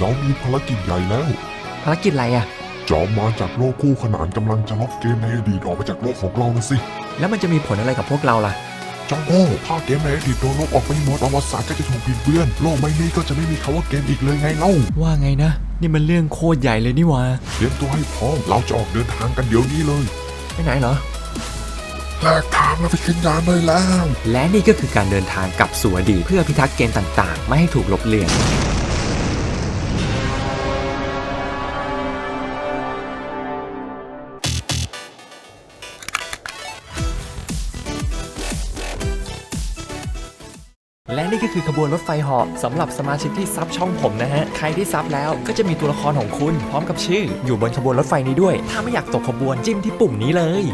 เรามีภารกิจใหญ่แล้ว ภารกิจอะไรอะจอมมารจากโลกคู่ขนานกำลังจะลบเกมในอดีตออกไปจากโลกของเรานะสิ แล้วมันจะมีผลอะไรกับพวกเราล่ะเจ้าโง่ถ้าเกมในอดีตโดนลบออกไปหมดประวัติศาสตร์ก็จะถูกบิดเบือน โลกใบนี้ก็จะไม่มีคำว่าเกมอีกเลยไงเล่า ว่าไงนะ นี่มันเรื่องโคตรใหญ่เลยนี่หวะเตรียมตัวให้พร้อม เราจะออกเดินทางกันเดี๋ยวนี้เลยไปไหนเหรอ แลกทางแล้วไปขึ้นยานเลยแล้ว และนี่ก็คือการเดินทางกลับสู่อดีตเพื่อพิทักษ์เกมต่างๆ ไม่ให้ถูกลบเลือน และนี่ก็คือขบวนรถไฟเหาะสำหรับสมาชิกที่ซับช่องผมนะฮะ ใครที่ซับแล้วก็จะมีตัวละครของคุณ พร้อมกับชื่อ อยู่บนขบวนรถไฟนี้ด้วย ถ้าไม่อยากตกขบวนจิ้มที่ปุ่มนี้เลย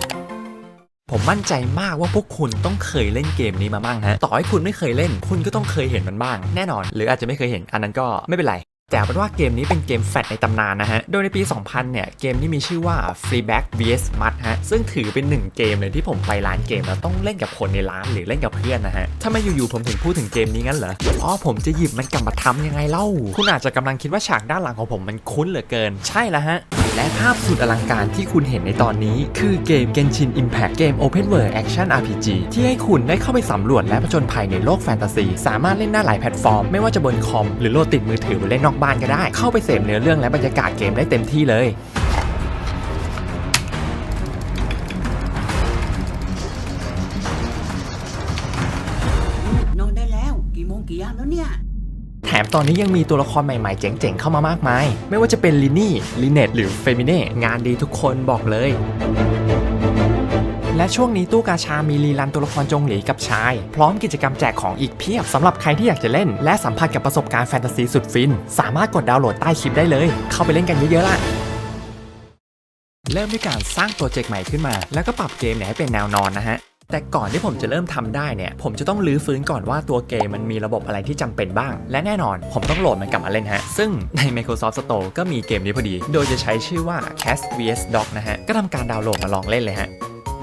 ผมมั่นใจมากว่าพวกคุณต้องเคยเล่นเกมนี้มาบ้างฮะ ต่อให้คุณไม่เคยเล่น คุณก็ต้องเคยเห็นมันบ้าง แน่นอน หรืออาจจะไม่เคยเห็น อันนั้นก็ไม่เป็นไร แต่เป็นว่าเกมนี้เป็นเกมแฟตในตำนานนะฮะ โดยในปี 2000 เนี่ย เกมนี้มีชื่อว่า Freeback vs Mud ฮะ ซึ่งถือเป็นหนึ่งเกมเลยที่ผมไปร้านเกมแล้วต้องเล่นกับคนในร้านหรือเล่นกับเพื่อนนะฮะทำไมอยู่ๆผมถึงพูดถึงเกมนี้งั้นเหรอ อ๋อผมจะหยิบมันกลับมาทำยังไงเล่า คุณอาจจะกำลังคิดว่าฉากด้านหลังของผมมันคุ้นเหลือเกิน ใช่แล้วฮะ และภาพสุดอลังการที่คุณเห็นในตอนนี้ คือเกม Genshin Impact เกม Open World Action RPG ที่ให้คุณได้เข้าไปสำรวจและผจญภัยในโลกแฟนตาซี สามารถเล่นได้หลายแพลตฟอร์ม ไม่ว่าจะบนคอมหรือโหลดติดมือถือหรือเล่นนอกบ้านก็ได้ เข้าไปเสพเนื้อเรื่องและบรรยากาศเกมได้เต็มที่เลยนอนได้แล้ว กี่โมงกี่ยามแล้วเนี่ย แถมตอนนี้ยังมีตัวละครใหม่ๆ เจ๋งๆ เข้ามามากมาย ไม่ว่าจะเป็นลินี่ ลิเนตหรือเฟมิเน่ งานดีทุกคนบอกเลย และช่วงนี้ตู้กาชามีรีลันตัวละครจงหลีกับชาย พร้อมกิจกรรมแจกของอีกเพียบสำหรับใครที่อยากจะเล่น และสัมผัสกับประสบการณ์แฟนตาซีสุดฟิน สามารถกดดาวน์โหลดใต้คลิปได้เลย เข้าไปเล่นกันเยอะๆล่ะเริ่มด้วยการสร้างโปรเจกต์ใหม่ขึ้นมา แล้วก็ปรับเกมเนี่ยให้เป็นแนวนอนนะฮะแต่ก่อนที่ผมจะเริ่มทำได้เนี่ย ผมจะต้องรื้อฟื้นก่อนว่าตัวเกมมันมีระบบอะไรที่จำเป็นบ้าง และแน่นอนผมต้องโหลดมันกลับมาเล่นฮะ ซึ่งใน Microsoft Store ก็มีเกมนี้พอดี โดยจะใช้ชื่อว่า Cast vs Dog นะฮะ ก็ทำการดาวน์โหลดมาลองเล่นเลยฮะ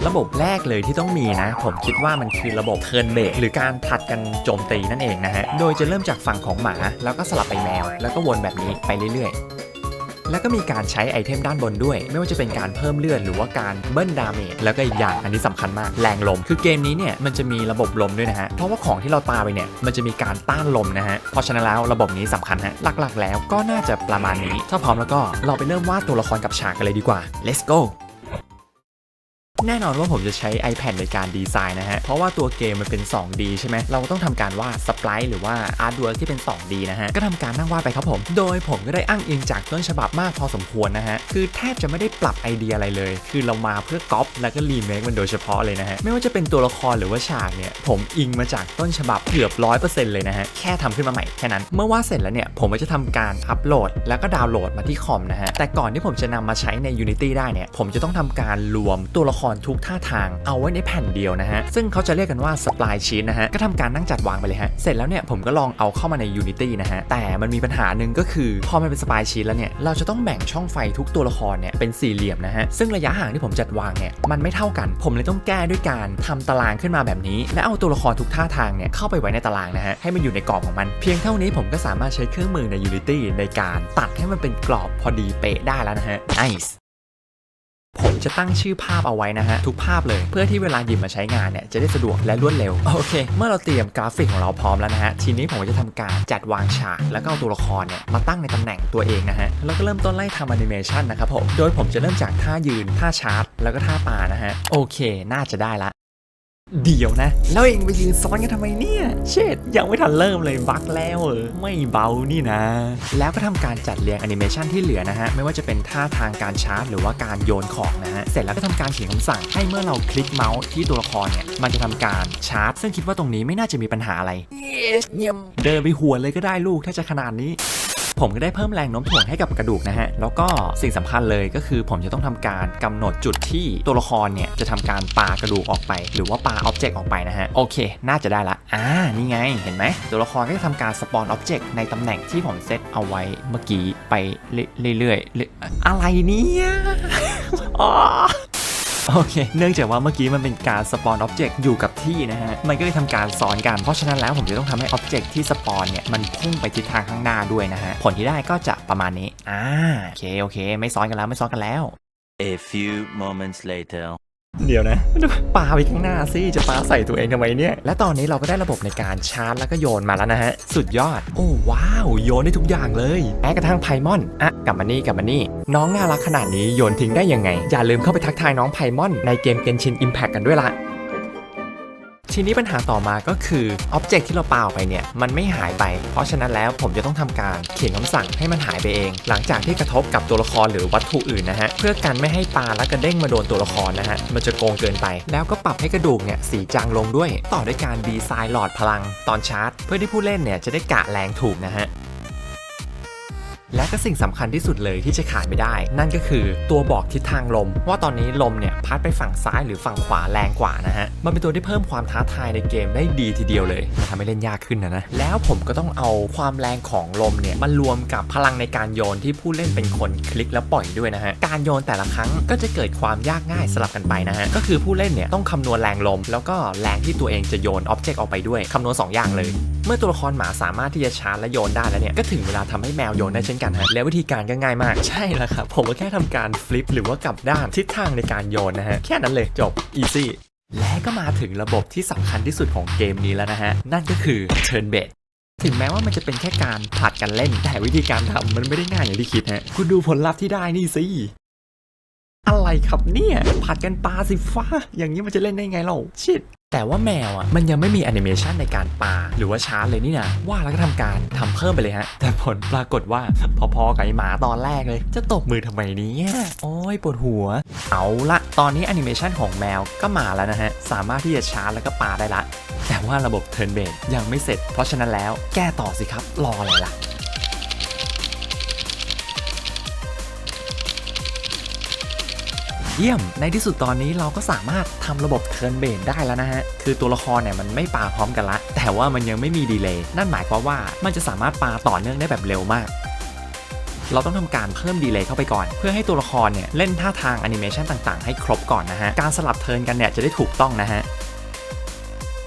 ระบบแรกเลยที่ต้องมีนะ ผมคิดว่ามันคือระบบเทิร์นเบรหรือการผัดกันโจมตีนั่นเองนะฮะ โดยจะเริ่มจากฝั่งของหมา แล้วก็สลับไปแมว แล้วก็วนแบบนี้ไปเรื่อยๆ แล้วก็มีการใช้ไอเทมด้านบนด้วย ไม่ว่าจะเป็นการเพิ่มเลือดหรือว่าการเบิ้ลดาเมจแล้วก็อีกอย่างอันนี้สำคัญมากแรงลม คือเกมนี้เนี่ยมันจะมีระบบลมด้วยนะฮะเพราะว่าของที่เราปาไปเนี่ยมันจะมีการต้านลมนะฮะเพราะฉะนั้นแล้วระบบนี้สำคัญฮะหลักๆ แล้วก็น่าจะประมาณนี้ ถ้าพร้อมแล้วก็เราไปเริ่มวาดตัวละครกับฉากกันเลยดีกว่า let's go แน่นอนว่าผมจะใช้ iPad ในการดีไซน์นะฮะ เพราะว่าตัวเกมมันเป็น 2D ใช่ไหม เราต้องทำการวาดสป r ายหรือว่าอาร์ตเวิร์กที่เป็น 2D นะฮะ ก็ทำการนั่งวาดไปครับผม โดยผมก็ได้อ้างอิงจากต้นฉบับมากพอสมควรนะฮะ คือแทบจะไม่ได้ปรับไอเดียอะไรเลย คือเรามาเพื่อก๊อปแล้วก็รีเมคมันโดยเฉพาะเลยนะฮะ ไม่ว่าจะเป็นตัวละครหรือว่าฉากเนี่ย ผมอิงมาจากต้นฉบับเกือบร้อยเปอร์เซ็นต์เลยนะฮะ แค่ทำขึ้นมาใหม่แค่นั้น เมื่อวาดเสร็จแล้วเนี่ย ผมก็จะทำการอัปโหลด แล้วก็ดาวน์โหลดมาที่คอมนะฮะ แต่ก่อนที่ผมจะนำมาใช้ใน Unity ได้เนี่ย ผมจะต้องทำการรวมตัวละครทุกท่าทางเอาไว้ในแผ่นเดียวนะฮะ ซึ่งเขาจะเรียกกันว่า Spline Sheet นะฮะ ก็ทำการนั่งจัดวางไปเลยฮะ เสร็จแล้วเนี่ยผมก็ลองเอาเข้ามาใน Unity นะฮะ แต่มันมีปัญหาหนึ่งก็คือ พอมันเป็น Spline Sheet แล้วเนี่ย เราจะต้องแบ่งช่องไฟทุกตัวละครเนี่ยเป็นสี่เหลี่ยมนะฮะ ซึ่งระยะห่างที่ผมจัดวางเนี่ยมันไม่เท่ากัน ผมเลยต้องแก้ด้วยการทำตารางขึ้นมาแบบนี้ และเอาตัวละครทุกท่าทางเนี่ยเข้าไปไว้ในตารางนะฮะ ให้มันอยู่ในกรอบของมัน เพียงเท่านี้ผมก็สามารถใช้เครื่องมือใน Unity ในการตัดให้มันเป็นกรอบพอดีเป๊ะได้แล้วนะฮะ nice ผมจะตั้งชื่อภาพเอาไว้นะฮะ ทุกภาพเลยเพื่อที่เวลาหยิบมาใช้งานเนี่ยจะได้สะดวกและรวดเร็ว โอเค เมื่อเราเตรียมกราฟิกของเราพร้อมแล้วนะฮะ ทีนี้ผมจะทำการจัดวางฉาก แล้วก็เอาตัวละครเนี่ยมาตั้งในตำแหน่งตัวเองนะฮะ แล้วก็เริ่มต้นไล่ทำแอนิเมชันนะครับผม โดยผมจะเริ่มจากท่ายืน ท่าชาร์จ แล้วก็ท่าปานะฮะ โอเค น่าจะได้ละ เดี๋ยวนะ แล้วเองไปยืนซ้อนกันทำไมเนี่ย เชดยังไม่ทันเริ่มเลยบักแล้วเออไม่เบานี่นะ แล้วก็ทำการจัดเรียงแอนิเมชันที่เหลือนะฮะ ไม่ว่าจะเป็นท่าทางการชาร์จหรือว่าการโยนของนะฮะ เสร็จแล้วก็ทำการเขียนคำสั่ง ให้เมื่อเราคลิกเมาส์ที่ตัวละครเนี่ย มันจะทำการชาร์จ ซึ่งคิดว่าตรงนี้ไม่น่าจะมีปัญหาอะไรเยี่ยมเดินไปหัวเลยก็ได้ลูกถ้าจะขนาดนี้ ผมก็ได้เพิ่มแรงโน้มถ่วงให้กับกระดูกนะฮะ แล้วก็สิ่งสำคัญเลยก็คือผมจะต้องทำการกำหนดจุดที่ตัวละครเนี่ยจะทำการปากระดูกออกไป หรือว่าปาอ็อบเจกต์ออกไปนะฮะ โอเค น่าจะได้ละ อ่า นี่ไง เห็นไหม ตัวละครก็จะทำการสปอนอ็อบเจกต์ในตำแหน่งที่ผมเซตเอาไว้เมื่อกี้ไปเรื่อยๆ อะไรเนี่ย โอเค เนื่องจากว่าเมื่อกี้มันเป็นการสปอนอ็อบเจกต์อยู่กับที่นะฮะ มันก็เลยทำการซ้อนกัน เพราะฉะนั้นแล้วผมจะต้องทำให้อ็อบเจกต์ที่สปอนเนี่ยมันพุ่งไปทิศทางข้างหน้าด้วยนะฮะ ผลที่ได้ก็จะประมาณนี้ อ่า โอเค โอเค ไม่ซ้อนกันแล้ว ไม่ซ้อนกันแล้ว A few moments later. เดี๋ยวนะปาไปข้างหน้าสิจะปาใส่ตัวเองทำไมเนี่ย และตอนนี้เราก็ได้ระบบในการชาร์จแล้วก็โยนมาแล้วนะฮะ สุดยอด โอ้ว้าว โยนได้ทุกอย่างเลยแม้กระทั่งไพมอนอะกลับมานี่กลับมานี่ น้องน่ารักขนาดนี้โยนทิ้งได้ยังไง อย่าลืมเข้าไปทักทายน้องไพมอนในเกมเกนชินอิมแพคกันด้วยละ ทีนี้ปัญหาต่อมาก็คืออ็อบเจกต์ที่เราปาออกไปเนี่ยมันไม่หายไป เพราะฉะนั้นแล้วผมจะต้องทำการเขียนคำสั่งให้มันหายไปเอง หลังจากที่กระทบกับตัวละครหรือวัตถุอื่นนะฮะเพื่อกันไม่ให้ปลาและกระเด้งมาโดนตัวละครนะฮะมันจะโกงเกินไป แล้วก็ปรับให้กระดูกเนี่ยสีจางลงด้วย ต่อด้วยการดีไซน์หลอดพลัง ตอนชาร์จ เพื่อที่ผู้เล่นเนี่ยจะได้กะแรงถูกนะฮะ และก็สิ่งสำคัญที่สุดเลยที่จะขาดไม่ได้ นั่นก็คือตัวบอกทิศทางลม ว่าตอนนี้ลมเนี่ยพัดไปฝั่งซ้ายหรือฝั่งขวาแรงกว่านะฮะ มันเป็นตัวที่เพิ่มความท้าทายในเกมได้ดีทีเดียวเลยมันทำให้เล่นยากขึ้นนะนะ แล้วผมก็ต้องเอาความแรงของลมเนี่ยมารวมกับพลังในการโยนที่ผู้เล่นเป็นคนคลิกแล้วปล่อยด้วยนะฮะ การโยนแต่ละครั้งก็จะเกิดความยากง่ายสลับกันไปนะฮะ ก็คือผู้เล่นเนี่ยต้องคำนวณแรงลม แล้วก็แรงที่ตัวเองจะโยนอ็อบเจกต์ออกไปด้วยคำนวณสองอย่างเลย เมื่อตัวละครหมาสามารถที่จะชาร์จและโยนได้แล้วเนี่ยก็ถึงเวลาทำให้แมวโยนได้เช่นกันฮะและวิธีการก็ง่ายมาก ใช่แล้วครับ ผมก็แค่ทำการฟลิปหรือว่ากลับด้านทิศทางในการโยนนะฮะแค่นั้นเลยจบอีซี่และก็มาถึงระบบที่สำคัญที่สุดของเกมนี้แล้วนะฮะนั่นก็คือ Turn b a s ถึงแม้ว่ามันจะเป็นแค่การผลัดกันเล่น แต่วิธีการทำมันไม่ได้ง่ายอย่างที่คิดฮะคุณดูผลลัพธ์ที่ได้นี่สิอะไรครับเนี่ยผัดกันปลาสิฟ้า อย่างนี้มันจะเล่นได้ไงเราชิด แต่ว่าแมวอะมันยังไม่มีแอนิเมชันในการปาหรือว่าชาร์จเลยนี่นะว่าแล้วก็ทำการทำเพิ่มไปเลยฮะ แต่ผลปรากฏว่าพอๆกับไอหมาตอนแรกเลย จะตบมือทำไมเนี้โอ้ยปวดหัว เอาละตอนนี้แอนิเมชันของแมวก็มาแล้วนะฮะ สามารถที่จะชาร์จแล้วก็ปาได้ละ แต่ว่าระบบ Turn b a s ยังไม่เสร็จ เพราะฉะนั้นแล้วแก้ต่อสิครับรออะไรล่ะ เยี่ยม ในที่สุดตอนนี้เราก็สามารถทำระบบเทิร์นเบนได้แล้วนะฮะ คือตัวละครเนี่ยมันไม่ปาพร้อมกันละ แต่ว่ามันยังไม่มีดีเลย์ นั่นหมายความว่ามันจะสามารถปาต่อเนื่องได้แบบเร็วมาก เราต้องทำการเพิ่มดีเลย์เข้าไปก่อน เพื่อให้ตัวละครเนี่ยเล่นท่าทางแอนิเมชันต่างๆ ให้ครบก่อนนะฮะ การสลับเทิร์นกันเนี่ยจะได้ถูกต้องนะฮะ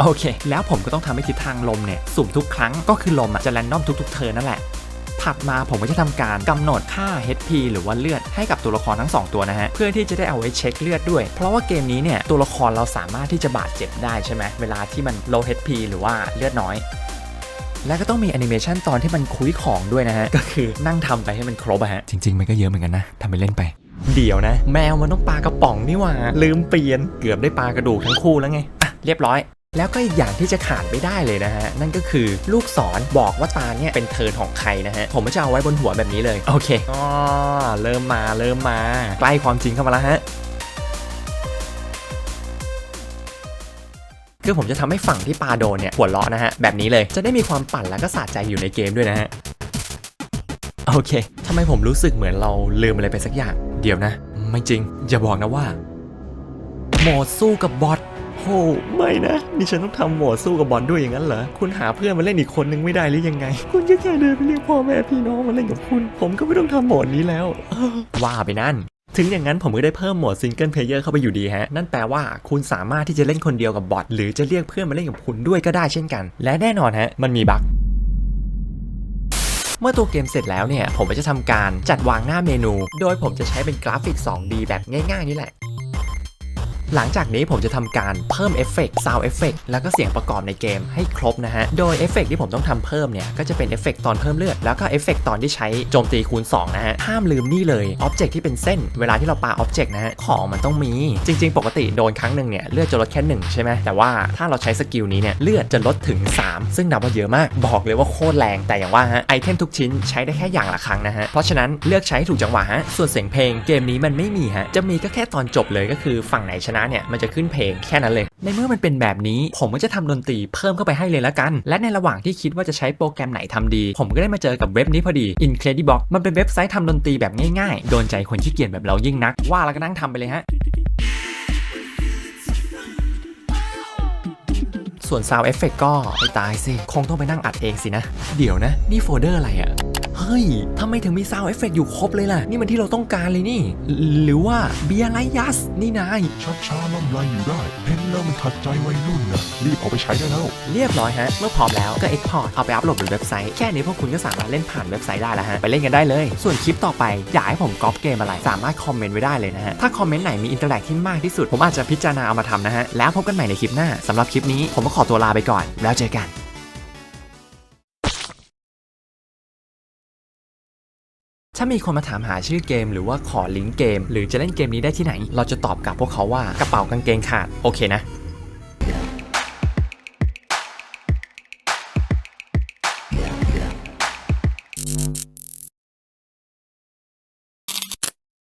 โอเค แล้วผมก็ต้องทำให้ทิศทางลมเนี่ยสุ่มทุกครั้งก็คือลมอะจะแรนดอมทุกๆเทิร์นนั่นแหละ ถัดมาผมก็จะทำการกำหนดค่า HP หรือว่าเลือดให้กับตัวละครทั้ง 2 ตัวนะฮะเพื่อที่จะได้เอาไว้เช็คเลือดด้วย เพราะว่าเกมนี้เนี่ยตัวละครเราสามารถที่จะบาดเจ็บได้ใช่ไหมเวลาที่มัน low HP หรือว่าเลือดน้อยและก็ต้องมีแอนิเมชันตอนที่มันคุยของด้วยนะฮะ ก็คือนั่งทำไปให้มันครบอะฮะ จริง ๆ มันก็เยอะเหมือนกันนะทำไปเล่นไป เดี๋ยวนะ แมวมันต้องปลากระป๋องนี่หว่า ลืมเปลี่ยนเกือบได้ปลากระดูกทั้งคู่แล้วไง อะ เรียบร้อย แล้วก็อีกอย่างที่จะขาดไม่ได้เลยนะฮะ นั่นก็คือลูกศรบอกว่าตาเนี่ยเป็นเทิร์นของใครนะฮะ ผมก็จะเอาไว้บนหัวแบบนี้เลย โอเคอ๋อเริ่มมาเริ่มมา ใกล้ความจริงเข้ามาแล้วฮะคือผมจะทำให้ฝั่งที่ปาโดนเนี่ยหัวเราะนะฮะ แบบนี้เลยจะได้มีความปั่นแล้วก็สะใจอยู่ในเกมด้วยนะฮะ โอเคทำไมผมรู้สึกเหมือนเราลืมอะไรไปสักอย่าง เดี๋ยวนะ ไม่จริง อย่าบอกนะว่า โหมดสู้กับบอทโหไม่นะ นี่ฉันต้องทำโหมดสู้กับบอทด้วยอย่างนั้นเหรอ คุณหาเพื่อนมาเล่นอีกคนนึงไม่ได้หรือยังไง คุณก็แค่เดินไปเรียกพ่อแม่พี่น้องมาเล่นกับคุณ ผมก็ไม่ต้องทำโหมดนี้แล้วเออว่าไปนั่นถึงอย่างนั้นผมก็ได้เพิ่มโหมดซิงเกิลเพลเยอร์เข้าไปอยู่ดีฮะ นั่นแปลว่าคุณสามารถที่จะเล่นคนเดียวกับบอทหรือจะเรียกเพื่อนมาเล่นกับคุณด้วยก็ได้เช่นกัน และแน่นอนฮะ มันมีบั๊กเมื่อตัวเกมเสร็จแล้วเนี่ย ผมก็จะทำการจัดวางหน้าเมนู โดยผมจะใช้เป็นกราฟิก 2D แบบง่ายๆนี่แหละ หลังจากนี้ผมจะทำการเพิ่มเอฟเฟกต์ซาวเอฟเฟกต์แล้วก็เสียงประกอบในเกมให้ครบนะฮะ โดยเอฟเฟกต์ที่ผมต้องทำเพิ่มเนี่ยก็จะเป็นเอฟเฟกต์ตอนเพิ่มเลือด แล้วก็เอฟเฟกต์ตอนที่ใช้โจมตีคูณ2นะฮะ ห้ามลืมนี่เลยอ็อบเจกต์ที่เป็นเส้น เวลาที่เราปาอ็อบเจกต์นะฮะ ของมันต้องมี จริง ๆ ปกติโดนครั้งหนึ่งเนี่ยเลือดจะลดแค่1ใช่ไหมแต่ว่าถ้าเราใช้สกิลนี้เนี่ยเลือดจะลดถึง 3 ซึ่งนับว่าเยอะมากบอกเลยว่าโคตรแรงแต่อย่างว่าฮะไอเทมทุกชิ้นใช้ได้แค่อย่างละครั้งนะฮะเพราะฉะนั้นเลือกใช้ถูกจังหวะฮะส่วนเสียงเพลงเกมนี้มันไม่มีฮะจะมีก็แค่ตอนจบเลยก็คือฝั่งไหนชนะเนี่ยมันจะขึ้นเพลงแค่นั้นเลย ในเมื่อมันเป็นแบบนี้ผมก็จะทำดนตรีเพิ่มเข้าไปให้เลยละกัน และในระหว่างที่คิดว่าจะใช้โปรแกรมไหนทำดี ผมก็ได้มาเจอกับเว็บนี้พอดี Incredibox มันเป็นเว็บไซต์ทำดนตรีแบบง่ายๆ โดนใจคนขี้เกียจแบบเรายิ่งนัก ว่าแล้วก็นั่งทำไปเลยฮะส่วน Sound Effect ก็ไม่ตายสิ คงต้องไปนั่งอัดเองสินะ เดี๋ยวนะ นี่โฟลเดอร์อะไรอะ เฮ้ยทำไมถึงมีซาวเอฟเฟกอยู่ครบเลยล่ะ นี่มันที่เราต้องการเลยนี่ หรือว่าเบียร์ไลยัส นี่นาย ชักช้าล่ำไรอยู่ได้เห็นแล้วมันขัดใจวัยรุ่นนะรีบเอาไปใช้ได้แล้ว เรียบร้อยฮะ เมื่อพร้อมแล้วก็ Export เอาไปอัพโหลดบนเว็บไซต์ แค่นี้พวกคุณก็สามารถเล่นผ่านเว็บไซต์ได้แล้วฮะ ไปเล่นกันได้เลย ส่วนคลิปต่อไปอยากให้ผมก๊อปเกมอะไร สามารถคอมเมนต์ไว้ได้เลยนะฮะ ถ้าคอมเมนต์ไหนมีอินเตอร์แอคที่มากที่สุด ผมอาจจะพิจารณาเอามาทำนะฮะ แล้วพบกันใหม่ในคลิปหน้าสำหรับคลิปนี้ผมก็ขอตัวลาไปก่อน แล้วเจอกัน ถ้ามีคนมาถามหาชื่อเกม หรือว่าขอลิงก์เกม หรือจะเล่นเกมนี้ได้ที่ไหน เราจะตอบกลับพวกเขาว่ากระเป๋ากางเกงขาดโอเคนะ